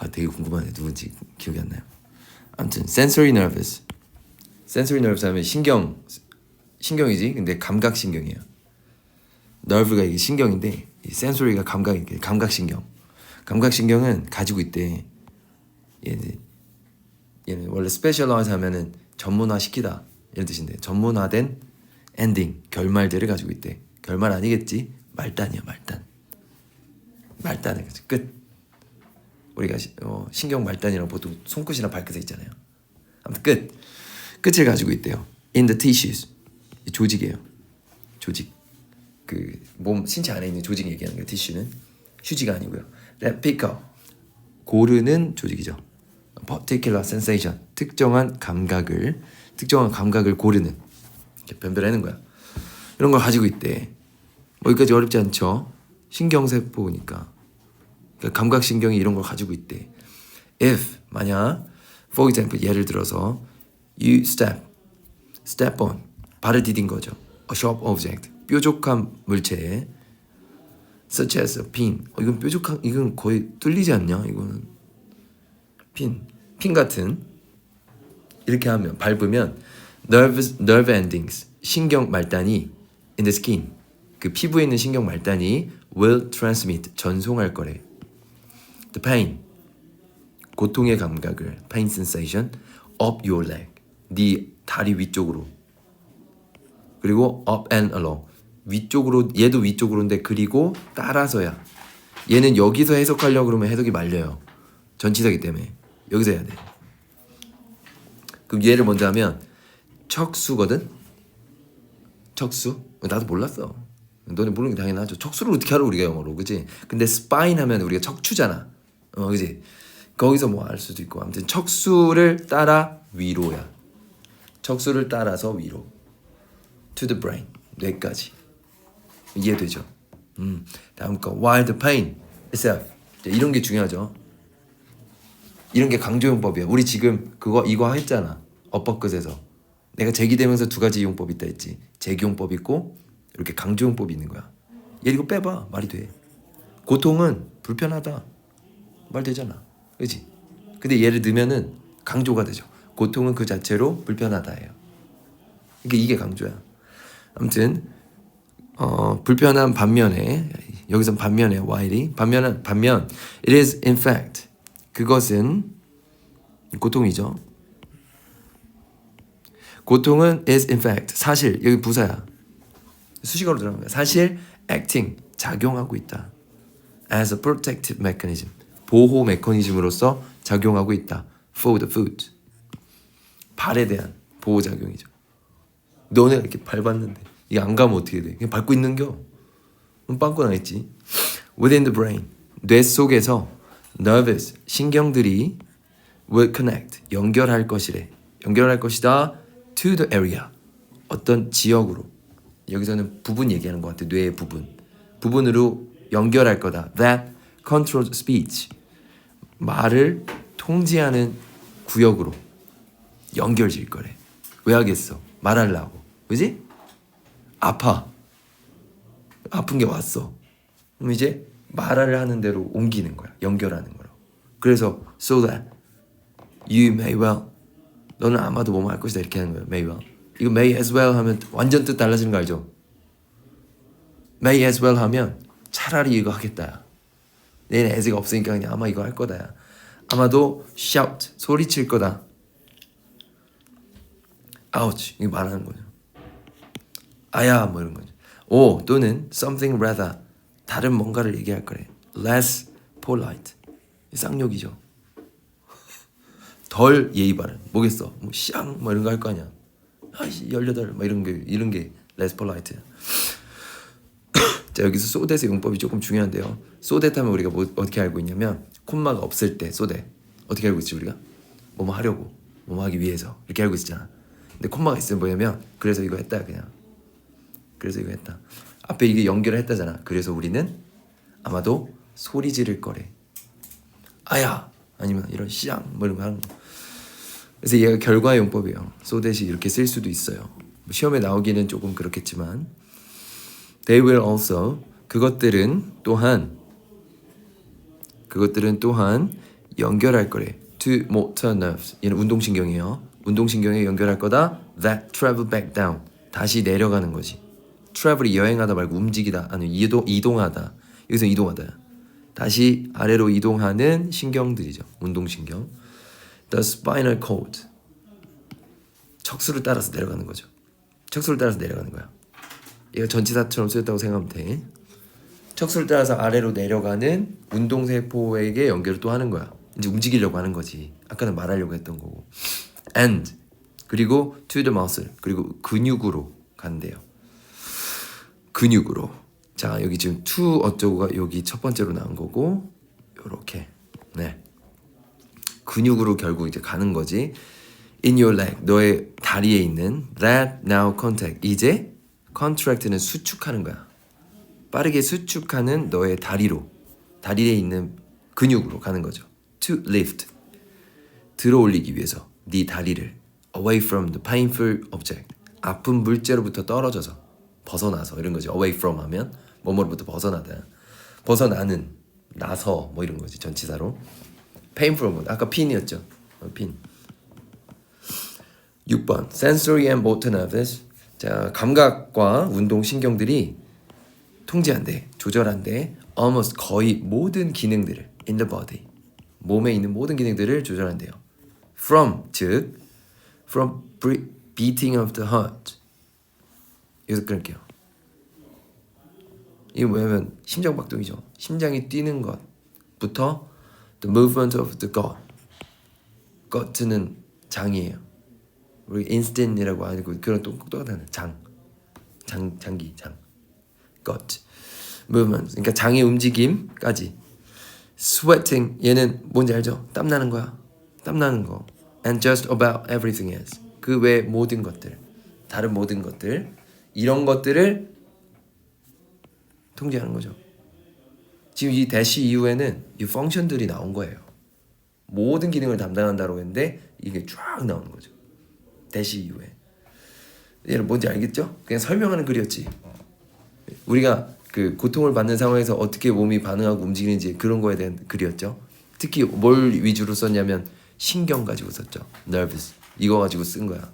아 되게 궁금하네 누군지 기억이 안 나요. 아무튼 sensory nervous. sensory nervous 하면 신경 신경이지. 근데 감각 신경이에요. nerve가 이게 신경인데 이 sensory가 감각 감각 신경. 감각 신경은 가지고 있대. 얘는 얘는 원래 specialize 하면은 전문화 시키다 이런 뜻인데 전문화된 엔딩 결말들을 가지고 있대. 결말 아니겠지? 말단이야 말단. 그치? 끝. 우리가 시- 어, 신경 말단이랑 보통 손끝이나 발끝에 있잖아요. 아무튼 끝. 끝을 가지고 있대요. In the tissues. 이 조직이에요. 조직. 그 몸 신체 안에 있는 조직 얘기하는 거예요. 티슈는 휴지가 아니고요. That pick up. 고르는 조직이죠. Particular sensation. 특정한 감각을 특정한 감각을 고르는 변별하는 거야. 이런 걸 가지고 있대. 뭐 여기까지 어렵지 않죠? 신경세포니까. 그러니까 감각신경이 이런 걸 가지고 있대. If 만약 for example 예를 들어서 you step step on 발을 디딘 거죠. A sharp object 뾰족한 물체에 such as a pin 어, 이건 뾰족한 이건 거의 뚫리지 않냐 이거는 핀 핀 같은 이렇게 하면 밟으면 nerve nerve endings 신경 말단이 in the skin 그 피부에 있는 신경 말단이 will transmit 전송할 거래. The pain. 고통의 감각을 pain sensation up your leg. 네 다리 위쪽으로. 그리고 up and along. 위쪽으로 얘도 위쪽으로인데 그리고 따라서야. 얘는 여기서 해석하려고 그러면 해석이 말려요. 전치사기 때문에. 여기서 해야 돼. 그럼 얘를 먼저 하면 척수거든? 척수? 나도 몰랐어. 너네 모르는 게 당연하죠. 척수를 어떻게 알아 우리가 영어로 그지 근데 스파인 하면 우리가 척추잖아 어 그지 거기서 뭐 알 수도 있고 아무튼 척수를 따라 위로야 척수를 따라서 위로 to the brain 뇌까지 이해되죠? 음 다음 거 the pain itself 자, 이런 게 중요하죠. 이런 게 강조용법이야. 우리 지금 그거 이거 했잖아. 엇법끝에서 내가 제기되면서 두 가지 용법 있다 했지. 제기용법 있고 이렇게 강조용법이 있는 거야. 얘 이거 빼봐 말이 돼. 고통은 불편하다 말 되잖아. 그렇지? 근데 얘를 넣으면은 강조가 되죠. 고통은 그 자체로 불편하다예요. 그러니까 이게 강조야. 아무튼 어, 불편한 반면에 여기선 반면에 while이 반면은 반면 it is in fact 그것은 고통이죠. 고통은 is in fact 사실 여기 부사야. 수식어로 들어간 거야. 사실 acting 작용하고 있다. as a protective mechanism 보호 메커니즘으로서 작용하고 있다. for the foot 발에 대한 보호 작용이죠. 너네가 이렇게 밟았는데 이게 안 가면 어떻게 돼? 그냥 밟고 있는겨. 그럼 빵꾸 나겠지. Within the brain 뇌 속에서 nervous 신경들이 will connect 연결할 것이래. 연결할 것이다 to the area 어떤 지역으로 여기서는 부분 얘기하는 것 같아 뇌의 부분 부분으로 연결할 거다. That controls speech 말을 통제하는 구역으로 연결질 거래. 왜 하겠어? 말하려고. 그지? 아파. 아픈 게 왔어. 그럼 이제 말을 하는 대로 옮기는 거야. 연결하는 거로. 그래서 so that you may well 너는 아마도 뭐뭐 할 것이다 이렇게 하는 거야. may well. 이거 may as well 하면 완전 뜻 달라지는 거 알죠? may as well 하면 차라리 이거 하겠다 야. 내는 as가 없으니까 그냥 아마 이거 할 거다야. 아마도 shout 소리칠 거다. ouch 이거 말하는 거죠. 아야 뭐 이런 거죠. 오 또는 something rather 다른 뭔가를 얘기할 거래. less polite 쌍욕이죠. 덜 예의 바른 뭐겠어? 뭐샹뭐 이런 거 할 거 아니야. 아이씨 열여덟 뭐 이런 게 이런 게 less polite. 자 여기서 소댓의 용법이 조금 중요한데요. 소댓 하면 우리가 뭐, 어떻게 알고 있냐면 콤마가 없을 때 소댓 어떻게 알고 있지 우리가? 뭐뭐 하려고 뭐뭐 하기 위해서 이렇게 알고 있잖아. 근데 콤마가 있으면 뭐냐면 그래서 이거 했다 그냥 그래서 이거 했다. 앞에 이게 연결을 했다잖아. 그래서 우리는 아마도 소리 지를 거래. 아야 아니면 이런 시앙 뭐 이런 거 하는 거. 그래서 얘가 결과 용법이에요. 소댓이 이렇게 쓸 수도 있어요. 뭐 시험에 나오기는 조금 그렇겠지만 they will also 그것들은 또한 그것들은 또한 연결할 거래. to motor nerves. 얘는 운동신경이에요. 운동신경에 연결할 거다. that travel back down. 다시 내려가는 거지. travel이 여행하다 말고 움직이다 아니 이동 이동하다. 여기서 이동하다. 다시 아래로 이동하는 신경들이죠. 운동신경. the spinal cord. 척수를 따라서 내려가는 거죠. 척수를 따라서 내려가는 거야. 얘가 전치사처럼 쓰였다고 생각하면 돼. 척수를 따라서 아래로 내려가는 운동세포에게 연결을 또 하는 거야. 이제 움직이려고 하는 거지. 아까는 말하려고 했던 거고. and 그리고 to the muscle 그리고 근육으로 간대요. 근육으로. 자 여기 지금 to 어쩌고가 여기 첫 번째로 나온 거고 요렇게 네 근육으로 결국 이제 가는 거지. In your leg 너의 다리에 있는 that now contact 이제 contract는 수축하는 거야. 빠르게 수축하는 너의 다리로 다리에 있는 근육으로 가는 거죠. To lift 들어 올리기 위해서 네 다리를 away from the painful object 아픈 물체로부터 떨어져서 벗어나서 이런 거지. away from 하면 뭐뭐로부터 벗어나다 벗어나는 나서 뭐 이런 거지 전치사로 painful 뭐 아까 핀이었죠. 어, 핀. 6번 sensory and motor nerves 자 감각과 운동 신경들이 통제한대 조절한대 almost 거의 모든 기능들을 in the body 몸에 있는 모든 기능들을 조절한대요. From 즉 from beating of the heart. 여기서 끊을게요. 이게 뭐냐면 심장 박동이죠. 심장이 뛰는 것부터 the movement of the gut gut는 장이에요 우리 인스틴이라고 하고 그런 또 똑같은 장, 장 장기 장, gut, movement. 그러니까 장의 움직임까지. sweating 얘는 뭔지 알죠? 땀 나는 거야. 땀 나는 거. and just about everything else. 그 외 모든 것들, 다른 모든 것들 이런 것들을 통제하는 거죠. 지금 이 대시 이후에는 이 펑션들이 나온 거예요. 모든 기능을 담당한다고 했는데 이게 쫙 나오는 거죠. 대시 이후에 얘는 뭔지 알겠죠? 그냥 설명하는 글이었지. 우리가 그 고통을 받는 상황에서 어떻게 몸이 반응하고 움직이는지 그런 거에 대한 글이었죠. 특히 뭘 위주로 썼냐면 신경 가지고 썼죠. nervous 이거 가지고 쓴 거야.